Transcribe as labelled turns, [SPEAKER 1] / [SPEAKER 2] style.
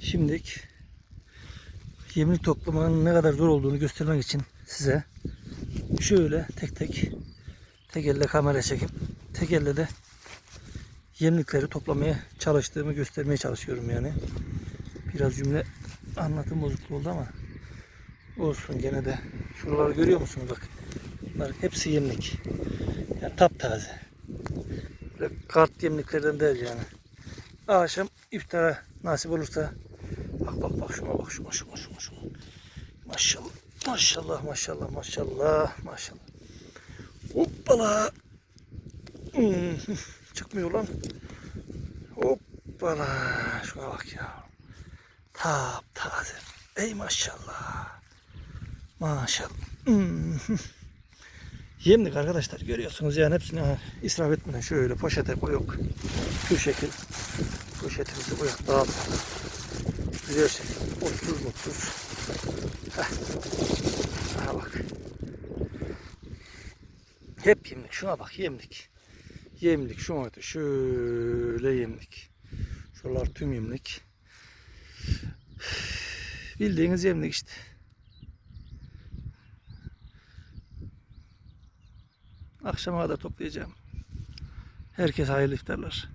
[SPEAKER 1] Şimdilik yemlik toplamanın ne kadar zor olduğunu göstermek için size şöyle tek tek tek elle kamera çekip tek elle de yemlikleri toplamaya çalıştığımı göstermeye çalışıyorum yani. Biraz cümle anlatım bozukluğu oldu ama olsun gene de. Şuraları görüyor musunuz bak. Bunlar hepsi yemlik. Yani taptaze. Böyle kart yemliklerden değil yani. Akşam iftara nasip olursa bak bak bak şuna bak şuna şuna şuna şuna. Maşallah maşallah maşallah maşallah maşallah. Hoppala. Hmm, çıkmıyor lan. Hoppala. Şuna bak ya. Tap taze. Ey maşallah. Maşallah. Hmm. Yemlik arkadaşlar görüyorsunuz yani hepsini israf etmeden şöyle poşete koyup şu şekil poşetimizi koyup dağıtıp güzel şekil mutsuz Heh. Aha bak. Hep yemlik şuna bak yemlik. Yemlik şu boyutu şöyle yemlik. Şuralar tüm yemlik. Bildiğiniz yemlik işte Akşama kadar toplayacağım. Herkes hayırlı iftarlar.